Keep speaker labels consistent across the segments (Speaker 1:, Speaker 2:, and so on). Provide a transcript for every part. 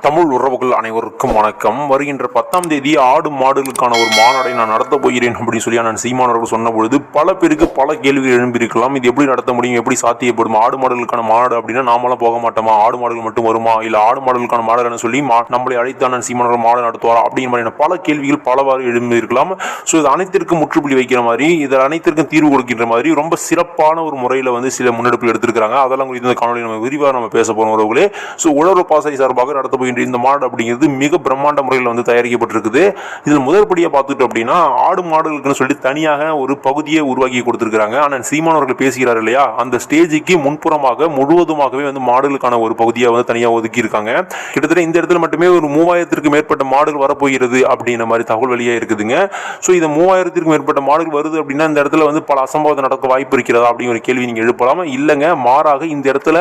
Speaker 1: தமிழ் உறவுகள் அனைவருக்கும் வணக்கம். வருகின்ற பத்தாம் தேதி ஆடு மாடுகளுக்கான ஒரு மாநாடை நான் நடத்த போகிறேன் அப்படின்னு சொல்லி நான் சீமானவர்கள் சொன்ன பொழுது பல பேருக்கு பல கேள்விகள் எழும்பியிருக்கலாம். இது எப்படி நடத்த முடியும்? எப்படி சாத்தியப்படும்? ஆடு மாடுகளுக்கான மாநாடு அப்படின்னா நாமெல்லாம் போக மாட்டோமா? ஆடு மாடுகள் மட்டும் வருமா? இல்ல ஆடு மாடுகளுக்கான மாநாடுன்னு சொல்லி மா- நம்மளை அழைத்தான் சீமானவர்கள் மாடு நடத்துவாரா அப்படிங்கிற மாதிரியான பல கேள்விகள் பலவாறு எழும்பியிருக்கலாம். ஸோ இது அனைத்திற்கும் முற்றுப்புள்ளி வைக்கிற மாதிரி இதில் அனைத்திற்கும் தீர்வு கொடுக்கின்ற மாதிரி ரொம்ப சிறப்பான ஒரு முறையில் வந்து சில முன்னெடுப்புகள் எடுத்திருக்கிறாங்க. அதெல்லாம் குறித்து இந்த காணொலி நம்ம விரிவாக நம்ம பேச போகிறோம் உறவுகளே. ஸோ உழவு பாசறை சார்பாக நடத்த போய் வேண்டிய இந்த மாடு அப்படிங்கிறது மிக பிரம்மாண்ட முறையில் வந்து தயாரிக்கப்பட்டிருக்குது. இதில் முதற்படியாக பார்த்துட்டோம் அப்படின்னா ஆடு மாடுகளுக்குன்னு சொல்லி தனியாக ஒரு பகுதியை உருவாக்கி கொடுத்துருக்காங்க ஆனால் சீமானவர்கள் பேசுகிறார் இல்லையா? அந்த ஸ்டேஜுக்கு முன்புறமாக முழுவதுமாகவே வந்து மாடுகளுக்கான ஒரு பகுதியை வந்து தனியாக ஒதுக்கி இருக்காங்க கிட்டத்தட்ட இந்த இடத்துல மட்டுமே ஒரு மூவாயிரத்திற்கு மேற்பட்ட மாடுகள் வரப்போகிறது அப்படின்ற மாதிரி தகவல் வழியாக இருக்குதுங்க. ஸோ இந்த மூவாயிரத்திற்கும் மேற்பட்ட மாடுகள் வருது அப்படின்னா இந்த இடத்துல வந்து பல அசம்பாவிதம் நடக்க வாய்ப்பு இருக்கிறதா அப்படிங்கிற ஒரு கேள்வி நீங்கள் எழுப்பலாமா. இல்லைங்க மாறாக இந்த இடத்துல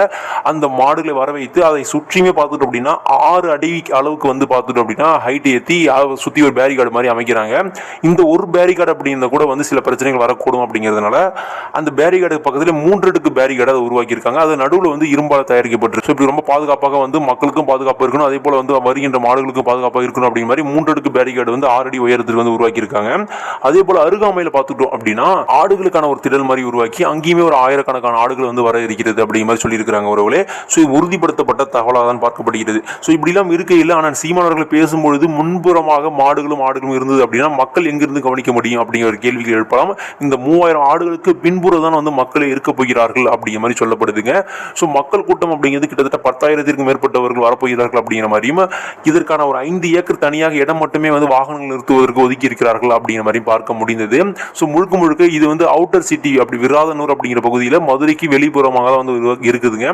Speaker 1: அந்த மாடுகளை வர வைத்து அதை சுற்றியுமே பார்த்துட்டோம் அப்படின்னா ஆறு அடி அளவுக்கு வந்து பார்த்துட்டோம் அப்படின்னா ஹைட் ஏற்றி சுற்றி ஒரு பேரிகார்டு மாதிரி அமைக்கிறாங்க. இந்த ஒரு பேரிகார்டு அப்படின்னா கூட வந்து சில பிரச்சனைகள் வரக்கூடும் அப்படிங்கிறதுனால அந்த பேரிகார்டு பக்கத்தில் மூன்று அடுக்கு பேரிகார்டு அதை உருவாக்கியிருக்காங்க. அது நடுவில் வந்து இரும்பால் தயாரிக்கப்பட்டு ஸோ இப்படி ரொம்ப பாதுகாப்பாக வந்து மக்களுக்கும் பாதுகாப்பாக இருக்கணும். அதே போல் வந்து வருகின்ற மாடுகளுக்கும் பாதுகாப்பாக இருக்கணும் அப்படிங்கிற மாதிரி மூன்று அடுக்கு பேரிகார்டு வந்து ஆறு அடி உயரத்தில் வந்து உருவாக்கியிருக்காங்க. அதே போல் அருகாமையில் பார்த்துட்டோம் அப்படின்னா ஆடுகளுக்கான ஒரு திடல் மாதிரி உருவாக்கி அங்கேயுமே ஒரு ஆயிரக்கணக்கான ஆடுகள் வந்து வர இருக்கிறது அப்படிங்கிற மாதிரி சொல்லியிருக்கிறாங்க உறவுகளே. ஸோ உறுதிப்படுத்தப்பட்ட தகவலாக தான் பார்க்கப்படுகிறது. ஸோ இப்படி இப்படிலாம் இருக்கையில் ஆனால் சீமானவர்கள் பேசும்பொழுது முன்புறமாக மாடுகளும் ஆடுகளும் இருந்தது அப்படின்னா மக்கள் எங்கிருந்து கவனிக்க முடியும் அப்படிங்கிற கேள்விகள் எழுப்பலாம். இந்த மூவாயிரம் ஆடுகளுக்கு பின்புற தான் வந்து மக்களே இருக்க போகிறார்கள் அப்படிங்கிற மாதிரி சொல்லப்படுதுங்க. ஸோ மக்கள் கூட்டம் அப்படிங்கிறது கிட்டத்தட்ட பத்தாயிரத்திற்கும் மேற்பட்டவர்கள் வரப்போகிறார்கள் அப்படிங்கிற மாதிரியும் இதற்கான ஒரு ஐந்து ஏக்கர் தனியாக இடம் மட்டுமே வந்து வாகனங்கள் நிறுத்துவதற்கு ஒதுக்கி இருக்கிறார்கள் அப்படிங்கிற மாதிரி பார்க்க முடிந்தது. ஸோ முழுக்க முழுக்க இது வந்து அவுட்டர் சிட்டி அப்படி விராதனூர் அப்படிங்கிற பகுதியில் மதுரைக்கு வெளிப்புறமாக தான் வந்து இருக்குதுங்க.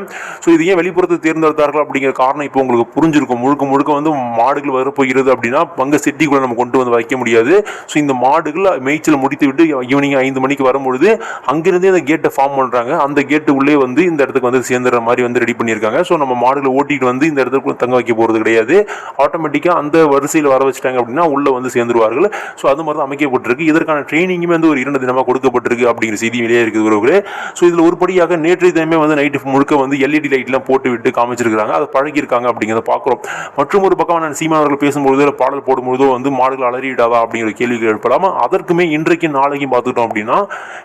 Speaker 1: ஸோ இது ஏன் வெளிப்புறத்தை தேர்ந்தெடுத்தார்கள் அப்படிங்கிற காரணம் இப்போ உங்களுக்கு புரிஞ்சிருக்கும். முழுக்க முழுக்க வந்து மாடுகள் வரப்போகிறது அப்படின்னா பங்க சிட்டிக்குள்ள நம்ம கொண்டு வந்து வைக்க முடியாது. ஸோ இந்த மாடுகள் மேய்ச்சல் முடித்து விட்டு ஈவினிங் ஐந்து மணிக்கு வரும்பொழுது அங்கிருந்தே அந்த கேட்டை ஃபார்ம் பண்ணுறாங்க அந்த கேட்டு உள்ளே வந்து இந்த இடத்துக்கு வந்து சேர்ந்துற மாதிரி வந்து ரெடி பண்ணியிருக்காங்க. ஸோ நம்ம மாடுகளை ஓட்டிட்டு வந்து இந்த இடத்துக்கு தங்க வைக்க போகிறது கிடையாது. ஆட்டோமேட்டிக்காக அந்த வரிசையில் வர வச்சுட்டாங்க அப்படின்னா உள்ளே வந்து சேர்ந்துருவார்கள். ஸோ அது மாதிரி தான் அமைக்கப்பட்டிருக்கு. இதற்கான ட்ரைனிங்குமே வந்து ஒரு இரண்டு தினமாக கொடுக்கப்பட்டிருக்கு அப்படிங்கிற செய்தி வெளியே இருக்குது உறவுகளே ஸோ இதில் ஒருபடியாக நேற்றைய தினமே வந்து நைட்டு முழுக்க வந்து எல்இடி லைட்லாம் போட்டு விட்டு காமிச்சிருக்காங்க அதை பழகியிருக்காங்க அப்படிங்கிறத பார்க்குறோம். மற்றும் ஒரு பக்கம் நான் சீமானவர்கள் பேசும்பொழுதோ இல்லை பாடல் போடும்பொழுதோ வந்து மாடுகள் அலறிடாதா அப்படிங்கிற கேள்விகள் ஏற்படாமல் அதற்குமே இன்றைக்கு நாளைக்கும் பார்த்துட்டோம் அப்படின்னா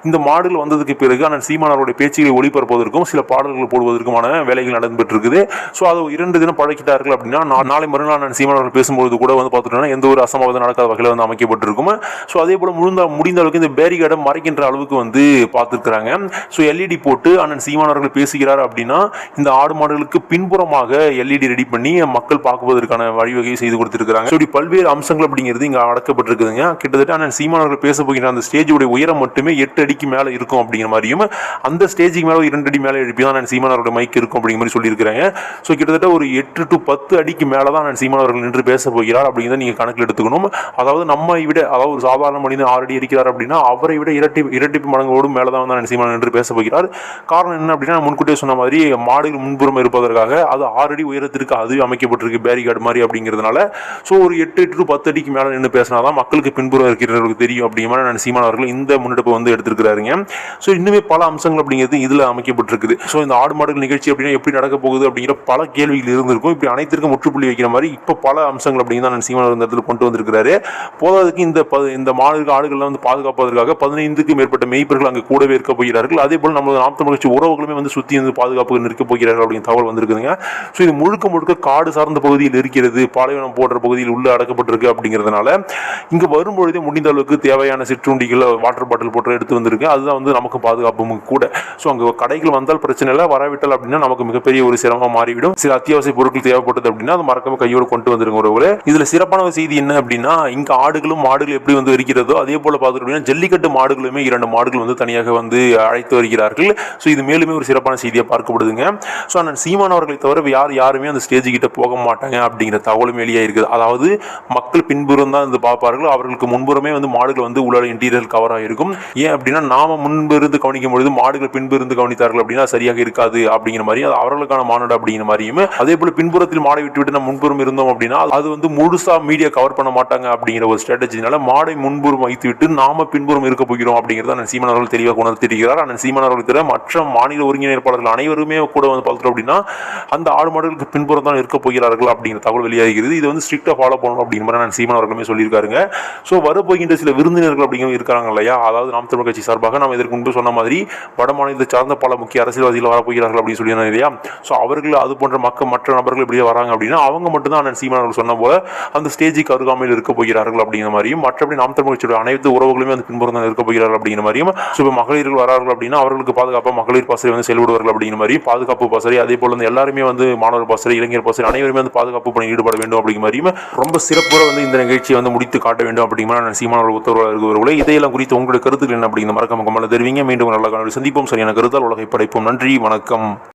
Speaker 1: இந்த மாடுகள் வந்ததுக்கு பிறகு ஆனால் சீமானவருடைய பேச்சுகளை ஒளிபரப்புவதற்கும் சில பாடல்கள் போடுவதற்குமான வேலைகள் நடந்துட்டு இருக்குது ஸோ அதை இரண்டு தினம் பழக்கிட்டார்கள் அப்படின்னா நாளை மறுநாள் நான் சீமானவர்கள் பேசும்பொழுது கூட வந்து பார்த்துட்டோம்னா எந்த ஒரு அசம்பாவிதம் நடக்காத வகையில் வந்து அமைக்கப்பட்டிருக்கும்? ஸோ அதே போல் முழுந்த முடிந்த அளவுக்கு இந்த பேரிகேடை மறைக்கின்ற அளவுக்கு வந்து பார்த்துருக்குறாங்க. ஸோ எல்இடி போட்டு அண்ணன் சீமானவர்கள் பேசுகிறார் அப்படின்னா இந்த ஆடு மாடுகளுக்கு பின்புறமாக எல்இடி ரெடி பண்ணி மக்கள் பார்க்குவதற்கான வழிவகையை செய்து கொடுத்துருக்காங்க இப்படி பல்வேறு அம்சங்கள் அப்படிங்கிறது இங்கே அடக்கப்பட்டிருக்குதுங்க. கிட்டத்தட்ட ஆனால் சீமானவர்கள் பேச போகிற அந்த ஸ்டேஜுடைய உயரம் மட்டுமே எட்டு அடிக்கு மேலே இருக்கும் அப்படிங்கிற மாதிரியும் அந்த ஸ்டேஜுக்கு மேலே இரண்டு அடி மேலே எழுப்பி தான் நான் சீமானவரோட மைக் இருக்கும் அப்படிங்கிற மாதிரி சொல்லியிருக்கிறாங்க. ஸோ கிட்டத்தட்ட ஒரு எட்டு டு பத்து அடிக்கு மேலே தான் நான் சீமானவர்கள் நின்று பேச போகிறார் அப்படிங்கிறத நீங்கள் கணக்கில் எடுத்துக்கணும். அதாவது நம்மை விட அதாவது ஒரு சாதாரண மனிதன் ஆறு அடி இருக்கிறார் அப்படின்னா அவரை விட இரட்டி இரட்டிப்பு மடங்கோடும் மேலே தான் வந்து நான் சீமானவர்கள் நின்று பேச போகிறார். காரணம் என்ன அப்படின்னா நான் முன்கூட்டியே சொன்ன மாதிரி மாடுகள் முன்புறம் இருப்பதற்காக அது ஆறு அடி உயரத்திற்கு அது அமைக்கப்பட்டிருக்கு பேரிகார்டு மாதிரி அப்படிங்கிறதுனால. ஸோ ஒரு எட்டு எட்டு டு பத்து அடிக்கு மேலே நின்று பேசினா தான் மக்களுக்கு பின்புறம் இருக்கிறவர்களுக்கு தெரியும் அப்படிங்கிற மாதிரி நான் சீமான் அவர்கள் இந்த முன்னெடுப்பை வந்து எடுத்திருக்கிறாருங்க. ஸோ இன்னுமே பல அம்சங்கள் அப்படிங்கிறது இதில் அமைக்கப்பட்டிருக்குது. ஸோ இந்த ஆடு மாடுகள் நிகழ்ச்சி அப்படின்னா எப்படி நடக்க போகுது அப்படிங்கிற பல கேள்விகள் இருந்திருக்கும். இப்படி அனைத்திற்கும் முற்றுப்புள்ளி வைக்கிற மாதிரி இப்போ பல அம்சங்கள் அப்படிங்கிறத தான் நான் சீமான் அவர்கள் இந்த இடத்துல கொண்டு வந்திருக்கிறாரு. போதாதுக்கு இந்த ப- இந்த மாடுகள் ஆடுகள்லாம் வந்து பாதுகாப்பதற்காக பதினைந்துக்கும் மேற்பட்ட மெய்ப்பர்கள் அங்கே கூடவே இருக்க போகிறார்கள். அதே போல் நமது நாமத்த மகிழ்ச்சி உறவுகளுமே வந்து சுற்றி வந்து பாதுகாப்பு நிற்க போகிறார்கள் அப்படிங்கிற தகவல் வந்திருக்குதுங்க. ஸோ இது முழுக்க முழுக்க காடு சார்ந்த பகுதியில் இருக்கிறது பாலைவனம் போன்ற பகுதியில் உள்ளே அடக்கப்பட்டிருக்கு அப்படிங்கிறதுனால இங்கே வரும்பொழுதே முடிந்த அளவுக்கு தேவையான சிற்றுண்டிகளை வாட்டர் பாட்டில் போட்டு எடுத்து வந்திருக்கு அதுதான் வந்து நமக்கு பாதுகாப்பும் கூட. ஸோ அங்கே கடைகள் வந்தால் பிரச்சனை இல்லை. வராவிட்டால் அப்படின்னா நமக்கு மிகப்பெரிய ஒரு சிரமம் மாறிவிடும். சில அத்தியாவசிய பொருட்கள் தேவைப்பட்டது அப்படின்னா அது மறக்காம கையோடு கொண்டு வந்துருங்க உறவுகளே. இதில் சிறப்பான செய்தி என்ன அப்படின்னா இங்கே ஆடுகளும் மாடுகள் எப்படி வந்து இருக்கிறதோ அதே போல் பார்த்துட்டு அப்படின்னா ஜல்லிக்கட்டு மாடுகளுமே இரண்டு மாடுகள் வந்து தனியாக வந்து அழைத்து வருகிறார்கள். ஸோ இது மேலுமே ஒரு சிறப்பான செய்தியாக பார்க்கப்படுதுங்க. ஸோ அண்ணன் சீமானவர்களை தவிர யார் யாருமே அந்த ஸ்டேஜ் கிட்ட போக மாட்டாங்க அப்படிங்கிற தகவலும் வெளியாக இருக்குது. அதாவது மக்கள் பின்புறம் தான் வந்து பார்ப்பார்கள். அவர்களுக்கு முன்புறமே வந்து மாடுகள் வந்து உள்ள இன்டீரியர் கவராக இருக்கும் ஏன் அப்படின்னா நாம முன்பு இருந்து கவனிக்கும் பொழுது மாடுகள் பின்பு இருந்து கவனித்தார்கள் அப்படின்னா சரியாக இருக்காது அப்படிங்கிற மாதிரி அது அவர்களுக்கான மாநாடு அப்படிங்கிற மாதிரியும். அதே போல பின்புறத்தில் மாடை விட்டு விட்டு நம்ம முன்புறம் இருந்தோம் அப்படின்னா அது வந்து முழுசா மீடியா கவர் பண்ண மாட்டாங்க அப்படிங்கிற ஒரு ஸ்ட்ராட்டஜினால மாடை முன்புறம் வைத்து விட்டு நாம பின்புறம் இருக்க போகிறோம் அப்படிங்கிறத அண்ணன் சீமான் அவர்கள் தெளிவாக உணர்த்திருக்கிறார் அண்ணன் சீமான் அவர்கள் தவிர மற்ற மாநில ஒருங்கிணைப்பாளர்கள் அனைவருமே கூட வந்து பார்த்தோம் அப்படின்னா அந்த ஆடு மாடுகளுக்கு பின்புறம் தான் இருக்க போகிறார்கள் அப்படிங்கிற தகவல் வெளியாகிறது. இது வந்து ஸ்ட்ரிக்டாக ஃபாலோ பண்ணணும் அப்படிங்கிற மாதிரி நான் சீமான் அவர்களுமே சொல்லியிருக்காருங்க. ஸோ வரப்போகின்ற சில விருந்தினர்கள் அப்படிங்கிற இருக்காங்க இல்லையா? அதாவது நாம் தமிழ் கட்சி சார்பாக நாம் இதற்கு முன்பு சொன்ன மாதிரி வட மாநிலத்தை சார்ந்த பல முக்கிய அரசியல்வாதிகள் வரப்போகிறார்கள் அப்படின்னு சொல்லியிருந்தாங்க இல்லையா? ஸோ அவர்கள் அது போன்ற மக்கள் மற்ற நபர்கள் இப்படியே வராங்க அப்படின்னா அவங்க மட்டும்தான் அண்ணன் சீமான் அவர்கள் சொன்ன போல அந்த ஸ்டேஜுக்கு அருகாமையில் இருக்க போகிறார்கள் அப்படிங்கிற மாதிரியும் மற்றபடி நாம் தமிழ் கட்சியோட அனைத்து உறவுகளுமே அந்த பின்புறம் தான் இருக்க போகிறார்கள் அப்படிங்கிற மாதிரியும் ஸோ இப்போ மகளிர்கள் வரார்கள் அப்படின்னா அவர்களுக்கு பாதுகாப்பாக மகளிர் பாசறை வந்து செயல்படுவார்கள் அப்படிங்கிற மாதிரி பாதுகாப்பு பாசறை அதே போல வந்து எல்லாருமே வந்து மாணவர் பாசறை இளைஞர் பாசறை அனைவருமே வந்து பாதுகாப்பு பணி ஈடுபட வேண்டும் அப்படிங்கிற மாதிரியும் ரொம்ப சிறப்புற வந்து இந்த நிகழ்ச்சியை வந்து முடித்து காட்ட வேண்டும் அப்படிங்கிற மாதிரி நான் சீமானவர் உத்தரவாக இருக்கிறவர்களே இதையெல்லாம் குறித்து உங்களுடைய கருத்துக்கள் என்ன அப்படிங்கிற மறக்க கமல தெரிவிங்க. மீண்டும் நல்ல காணொலி சந்திப்போம். சரியான கருத்தால் உலகை படைப்போம். நன்றி. வணக்கம்.